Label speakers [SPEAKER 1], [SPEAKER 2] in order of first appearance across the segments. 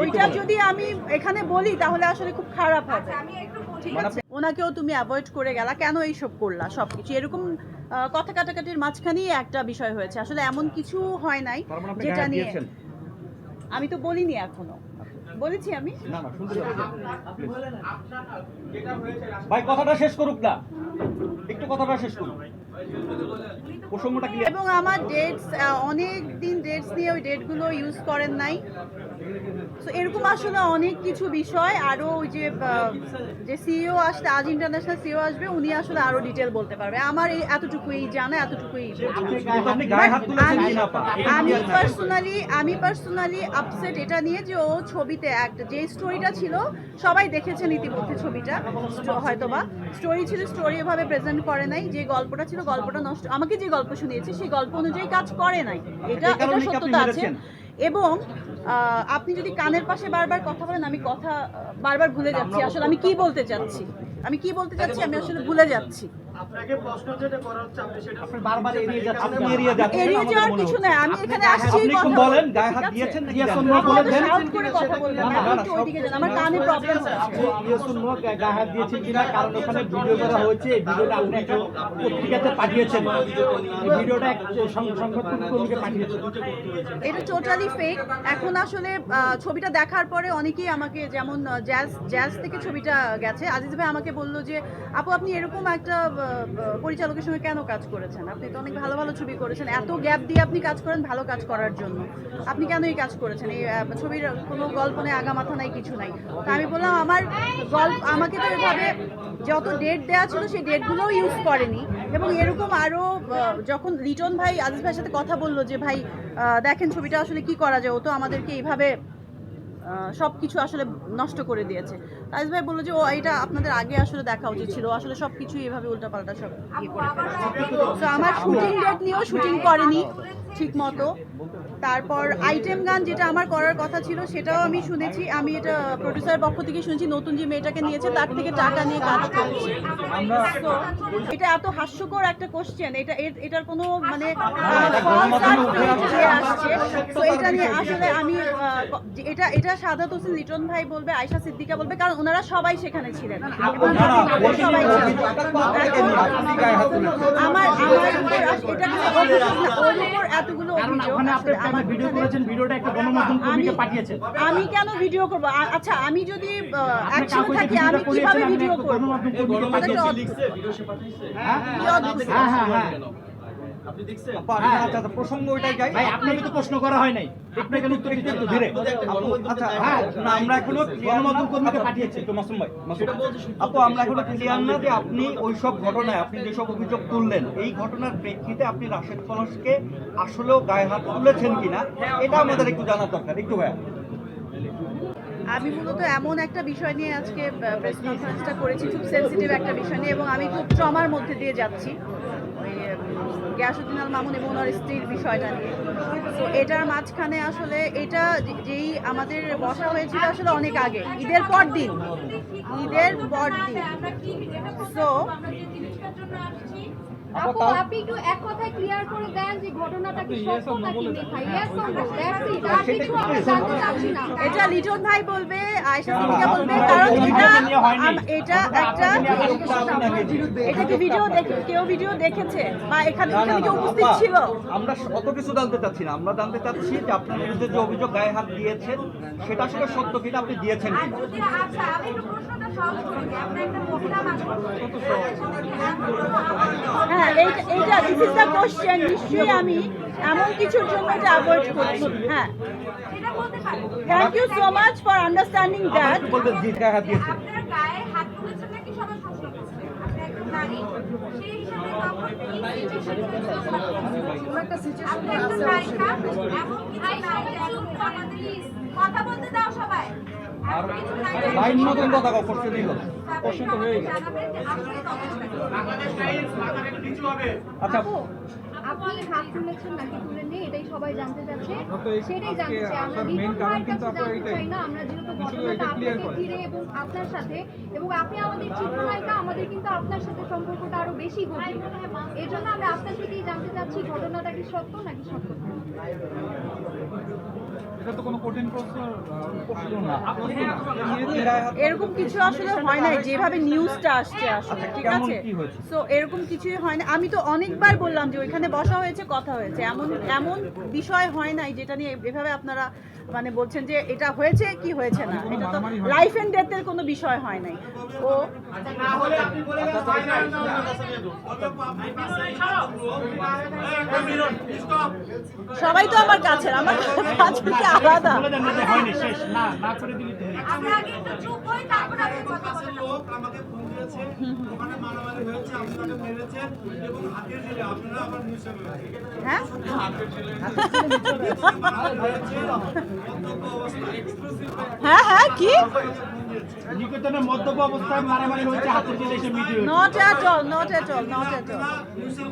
[SPEAKER 1] ওইটা যদি আমি এখানে বলি তাহলে আসলে খুব খারাপ হবে। ঠিক আছে। ওনাকেও তুমি অ্যাভয়েড করে গেলা কেন এইসব করলা সবকিছু? এরকম কথা কাটাকাটির মাঝখানেই একটা বিষয় হয়েছে। আসলে এমন কিছু হয় নাই
[SPEAKER 2] মানে
[SPEAKER 1] যেটা নিয়ে আমি তো বলিনি এখনও। বলেছি আমি?
[SPEAKER 2] ভাই কথাটা শেষ করুক না। একটু কথাটা শেষ করুক। প্রসঙ্গটা
[SPEAKER 1] এবং আমার ডেটস অনেক দিন ডেটস নিয়ে ওই ডেটগুলো ইউজ করেন নাই। তো এরকম আসলে অনেক কিছু বিষয়। আরও ওই যে যে সিইও আসতে আজ ইন্টারন্যাশনাল সিইও আসবে উনি আসলে আরও ডিটেল বলতে পারবে। আমার এই এতটুকুই জানা এতটুকুই আমি- পার্সোনালি আমি পার্সোনালি আপসেট এটা নিয়ে যে ও ছবিতে একটা যে স্টোরিটা ছিল সবাই দেখেছেন ইতিমধ্যে ছবিটা। হয়তো বা স্টোরি ছিল স্টোরি এভাবে প্রেজেন্ট করে নাই। যে গল্পটা ছিল গল্পটা নষ্ট আমাকে যে গল্প শুনিয়েছে সেই গল্প অনুযায়ী কাজ করে নাই। এটা এটা সত্যতা আছে? এবং আপনি যদি কানের পাশে বারবার কথা বলেন, আমি কথা বারবার ভুলে যাচ্ছি। আসলে আমি কি বলতে চাচ্ছি? আমি কি বলতে চাচ্ছি? আমি আসলে ভুলে যাচ্ছি।
[SPEAKER 3] আপনাকে প্রশ্ন যেটা করা হচ্ছে আপনি সেটা
[SPEAKER 2] আপনি বারবার এড়িয়ে যাচ্ছেন আপনি এড়িয়ে যাচ্ছেন
[SPEAKER 1] এড়িয়ে যাওয়ার কিছু নাই আমি এখানে আসছি
[SPEAKER 2] আপনি একটু বলেন গায়ে হাত দিয়েছেন নাকি
[SPEAKER 3] Yes or
[SPEAKER 2] দেননি?
[SPEAKER 3] no
[SPEAKER 1] আপনি
[SPEAKER 3] বলে দেন।
[SPEAKER 1] shout করে কথা বলবেন না,
[SPEAKER 2] না, না,
[SPEAKER 1] একটু ওইদিকে যান, আমার কানে প্রবলেম হচ্ছে।
[SPEAKER 3] ইয়েসুন নো গায়ে হাত দিয়েছেন কিনা কারণ ওখানে ভিডিও করা হয়েছে এই ভিডিওটা আপনি একটা পত্রিকাতে পাঠিয়েছেন। এই ভিডিওটা এক সং- পাঠিয়েছেন।
[SPEAKER 1] এটা টোটালি ফেক এখন আসলে ছবিটা দেখার পরে অনেকেই আমাকে যেমন জ্যাজ জ্যাজ থেকে ছবিটা গেছে। আজিজ ভাই আমাকে বলল যে আপু আপনি এরকম একটা পরিচালকের সঙ্গে কেন কাজ করেছেন? আপনি তো অনেক ভালো ভালো ছবি করেছেন। এত গ্যাপ দিয়ে আপনি কাজ করেন ভালো কাজ করার জন্য। আপনি কেন এই কাজ করেছেন? এই ছবির কোনো গল্প নেই, আগা মাথা নাই, কিছু নাই। তা আমি বললাম, আমার গল্প, আমাকে তো এভাবে যত ডেট দেওয়া ছিল, সেই ডেটগুলোও ইউজ করেনি। এবং এরকম আরও যখন লিটন ভাই, আজিজ ভাইয়ের সাথে কথা বলল যে, ভাই দেখেন ছবিটা আসলে কি করা যায়? ও তো আমাদেরকে এইভাবে সব কিছু আসলে নষ্ট করে দিয়েছে। তাইজ ভাই বলল যে ও এটা আপনাদের আগে আসলে দেখা উচিত ছিল। আসলে সব কিছুই এভাবে উল্টাপাল্টা সব ইয়ে করে তো আমার শুটিং ডেট নিয়েও শুটিং করেনি ঠিক মতো তারপর আইটেম গান যেটা আমার করার কথা ছিল সেটাও আমি শুনেছি। আমি এটা প্রডিউসার পক্ষ থেকে শুনছি নতুন যে মেয়েটাকে নিয়েছে তার থেকে টাকা নিয়ে কাজ করছি। এটা এত হাস্যকর একটা কোশ্চেন এটা এটার কোনো মানে আসছে। তো এটা নিয়ে আসলে আমি এটা এটা সাদাত হোসেন লিটন ভাই বলবে আয়শা সিদ্দিকা বলবে কারণ ওনারা সবাই সেখানে ছিলেন। আমার আমার এতগুলো অভিযোগ আমার
[SPEAKER 3] ভিডিও করেছেন ভিডিওটা একটা গণমাধ্যম কর্মীকে পাঠিয়েছেন।
[SPEAKER 1] আমি কেন ভিডিও করব? আচ্ছা আমি যদি অ্যাকশন থাকি আমি কীভাবে ভিডিও করব?
[SPEAKER 3] গণমাধ্যম কর্মীকে
[SPEAKER 1] এটা
[SPEAKER 3] পাঠিয়েছেন।
[SPEAKER 1] অদ্ভুত।
[SPEAKER 3] হ্যাঁ
[SPEAKER 1] কি অদ্ভুত।
[SPEAKER 3] হ্যাঁ হ্যাঁ হ্যাঁ।
[SPEAKER 2] আপা, আচ্ছা আচ্ছা প্রসঙ্গ ওইটাই যাই।
[SPEAKER 3] ভাই আপনাকে তো প্রশ্ন করা হয় নাই। আপনাকে উত্তর দিতে
[SPEAKER 2] একটু ধীরে আচ্ছা হ্যাঁ না আমরা এখনও
[SPEAKER 3] গণমাধ্যম কর্মীকে
[SPEAKER 2] আচ্ছা,
[SPEAKER 3] পাঠিয়েছি।
[SPEAKER 2] একটু মাসুম ভাই। আপু আমরা এখনও ক্লিয়ার না যে আপনি ওইসব ঘটনায় আপনি যেসব অভিযোগ তুললেন এই ঘটনার প্রেক্ষিতে আপনি রাশেদ খলসকে আসলেও গায়ে হাত তুলেছেন কিনা এটা আমাদের একটু জানার দরকার। একটু ভাইয়া।
[SPEAKER 1] আমি মূলত এমন একটা বিষয় নিয়ে আজকে প্রেস কনফারেন্সটা করেছি খুব সেন্সিটিভ একটা বিষয় নিয়ে এবং আমি খুব ট্রমার মধ্যে দিয়ে যাচ্ছি। ওই গিয়াসুদ্দিন আল মামুন এবং ওনার স্ত্রীর বিষয়টা নিয়ে। তো এটার মাঝখানে আসলে এটা যেই আমাদের বসা হয়েছিল আসলে অনেক আগে ঈদের পর দিন ঈদের পর দিন। So,
[SPEAKER 4] আপু আপনি একটু এক কথায় ক্লিয়ার করে দেন যে ঘটনাটা কি সত্য নাকি মিথ্যা? Yes or no that's it আর কিছু আমরা জানতে চাচ্ছি না
[SPEAKER 1] এটা লিটন ভাই বলবে আয়শা সিদ্দিকা বলবে কারণ এটা এটা একটা এটা কি ভিডিও দেখে কেউ ভিডিও দেখেছে? বা এখানে এখানে উপস্থিত ছিল?
[SPEAKER 2] আমরা অত কিছু জানতে চাচ্ছি না। আমরা জানতে চাচ্ছি যে আপনার বিরুদ্ধে যে অভিযোগ গায়ে হাত দিয়েছেন সেটা আসলে সত্য কিনা আপনি দিয়েছেন কিনা?
[SPEAKER 5] আচ্ছা আমি একটু প্রশ্নটা
[SPEAKER 1] হ্যাঁ এইটা এইটা দিস ইজ দ্য কোশ্চেন নিশ্চয়ই আমি এমন কিছুর জন্য এটা অ্যাভয়েড করছি। হ্যাঁ।
[SPEAKER 5] সেটা বলতে পারি
[SPEAKER 1] thank you so much for understanding that
[SPEAKER 5] আপনার গায়ে হাত তুলেছেন নাকি সবাই প্রশ্ন আপনি একজন নারী সেই হিসাবে তখন কি situation আপনি একজন নায়িকা এমন কিছু নায়িকা কথা বলতে দাও সবাই।
[SPEAKER 2] লাইন নতুন কথা কও প্রশ্ন দিল। প্রশ্ন তো হয়ে গেল। আচ্ছা
[SPEAKER 4] আপনি হাত তুলেছেন নাকি তুলেননি এটাই সবাই জানতে চাচ্ছে। সেটাই জানতে চাই আমরা লিটন কাছে জানতে চাই না আমরা যেহেতু ঘটনাটা আপনাকে ঘিরে এবং আপনার সাথে এবং আপনি আমাদের চিত্রনায়িকা আমাদের কিন্তু আপনার সাথে সম্পর্কটা আরও বেশি গভীর। এই জন্য আমরা আপনার থেকেই জানতে চাচ্ছি ঘটনাটা কি সত্য নাকি সত্য না?
[SPEAKER 6] না
[SPEAKER 1] এরকম কিছু আসলে হয় নাই যেভাবে নিউজটা আসছে আসলে
[SPEAKER 2] আচ্ছা,
[SPEAKER 1] ঠিক আছে? তো এরকম কিছুই হয় না আমি তো অনেকবার বললাম যে ওইখানে বসা হয়েছে কথা হয়েছে এমন এমন বিষয় হয় নাই যেটা নিয়ে এভাবে আপনারা মানে বলছেন যে এটা হয়েছে কি হয়েছে না এটা তো লাইফ এন্ড ডেথের কোনো বিষয় হয় নাই ও সবাই তো আমার কাছে আমার কাছে কি আলাদা।
[SPEAKER 3] হয়নি শেষ না না করে দিবি
[SPEAKER 5] আমরা আগে একটু চুপ হই তারপর আপনি কথা বলেন।
[SPEAKER 7] লোক আমাকে ফোন দিয়েছে ওখানে মারামারি হয়েছে আপনি তাকে মেরেছেন এবং হাতিয়ে দিলে আপনারা আবার নিউজে বেরোচ্ছেন
[SPEAKER 1] হ্যাঁ? হ্যাঁ হ্যাঁ কি?
[SPEAKER 3] নিকেতনের মদ্যপ অবস্থায় মারামারি হয়েছে হাতের জেলে এসে video
[SPEAKER 1] not at all not at all not at all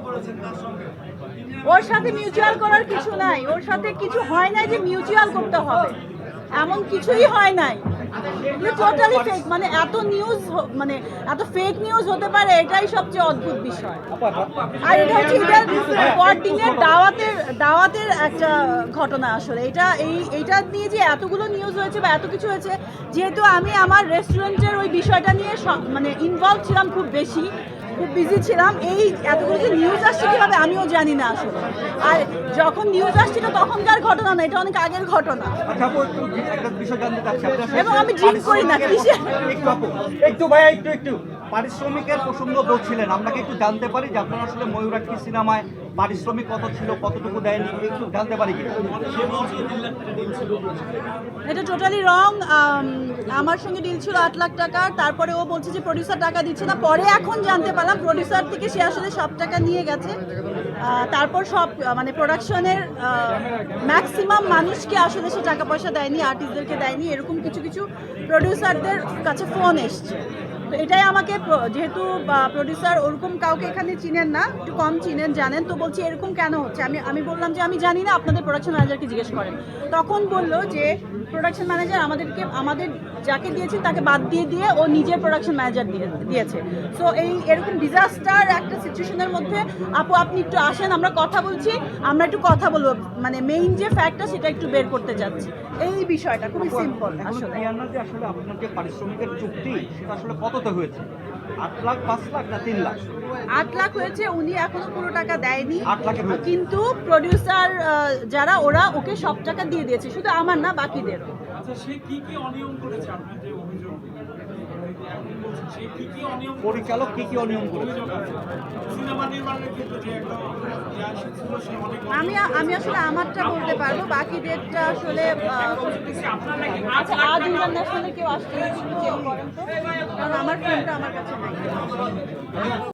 [SPEAKER 7] করেছেন তার সঙ্গে।
[SPEAKER 1] ওর সাথে মিউচুয়াল করার কিছু নাই। ওর সাথে কিছু হয় নাই যে মিউচুয়াল করতে হবে। এমন কিছুই হয় নাই। টোটালি ফেক মানে এত নিউজ মানে এত ফেক নিউজ হতে পারে, এটাই সবচেয়ে অদ্ভুত বিষয়। আর এটা হচ্ছে এটা পরদিনের দাওয়াতের দাওয়াতের একটা ঘটনা আসলে। এটা এই, এইটা নিয়ে যে এতগুলো নিউজ হয়েছে বা এত কিছু হয়েছে, যেহেতু আমি আমার রেস্টুরেন্টের ওই বিষয়টা নিয়ে মানে ইনভলভ ছিলাম খুব বেশি খুব বিজি ছিলাম। এই এতগুলো যে নিউজ আসছে কীভাবে আমিও জানি না আসলে। আর যখন নিউজ আসছিল তখনকার ঘটনা না এটা অনেক আগের ঘটনা।
[SPEAKER 2] আচ্ছা
[SPEAKER 1] এবং আমি ড্রিঙ্ক করি না, কিসে?
[SPEAKER 2] একটু ভাইয়া একটু একটু। পারিশ্রমিকের প্রসঙ্গ বলছিলেন। আমরা কি একটু জানতে পারি যে আপনারা আসলে ময়ূরাক্ষী সিনেমায় পারিশ্রমিক কত ছিল, কতটুকু দেয়নি, একটু জানতে পারি কি?
[SPEAKER 1] এটা টোটালি রং আমার সঙ্গে ডিল ছিল আট লাখ টাকার তারপরে ও বলছে যে প্রডিউসার টাকা দিচ্ছে না, পরে এখন জানতে পারলাম প্রডিউসার থেকে সে আসলে সব টাকা নিয়ে গেছে। তারপর সব মানে প্রোডাকশনের ম্যাক্সিমাম মানুষকে আসলে সে টাকা পয়সা দেয়নি আর্টিস্টদেরকে দেয়নি, এরকম কিছু কিছু প্রডিউসারদের কাছে ফোন এসছে। তো এটাই আমাকে যেহেতু প্রডিউসার ওরকম কাউকে এখানে চিনেন না, একটু কম চিনেন, জানেন, তো বলছি এরকম কেন হচ্ছে? আমি আমি বললাম যে আমি জানি না, আপনাদের প্রোডাকশন ম্যানেজারকে জিজ্ঞেস করেন। তখন বলল যে প্রোডাকশন ম্যানেজার আমাদেরকে আমাদের যাকে দিয়েছে তাকে বাদ দিয়ে দিয়ে ও নিজের প্রোডাকশন ম্যানেজার দিয়ে দিয়েছে। সো এই এরকম ডিজাস্টার একটা সিচুয়েশনের মধ্যে আপু আপনি একটু আসেন আমরা কথা বলছি আমরা একটু কথা বলব। মানে মেইন যে ফ্যাক্টটা সেটা একটু বের করতে যাচ্ছি। এই বিষয়টা খুবই সিম্পল আসলে
[SPEAKER 2] আপনার যে পারিশ্রমিকের চুক্তি সেটা আসলে কততে হয়েছে? আট লাখ পাঁচ লাখ না তিন লাখ?
[SPEAKER 1] আট লাখ হয়েছে উনি এখনও পুরো টাকা দেয়নি। কিন্তু প্রডিউসার যারা ওরা ওকে সব টাকা দিয়ে দিয়েছে শুধু আমার না বাকিদেরও
[SPEAKER 6] আচ্ছা কি কি অনিয়ম করেছে? আপনার যে অভিযোগ এখন বলছেন, সে কি কি অনিয়ম
[SPEAKER 2] পরিচালক কি কি অনিয়ম করেছে?
[SPEAKER 1] আমি আমি আসলে আমারটা বলতে পারব বাকি
[SPEAKER 6] ডেটটা আসলে
[SPEAKER 1] আচ্ছা আজ কেউ আসছে কারণ আমার ফোনটা আমার কাছে নাই।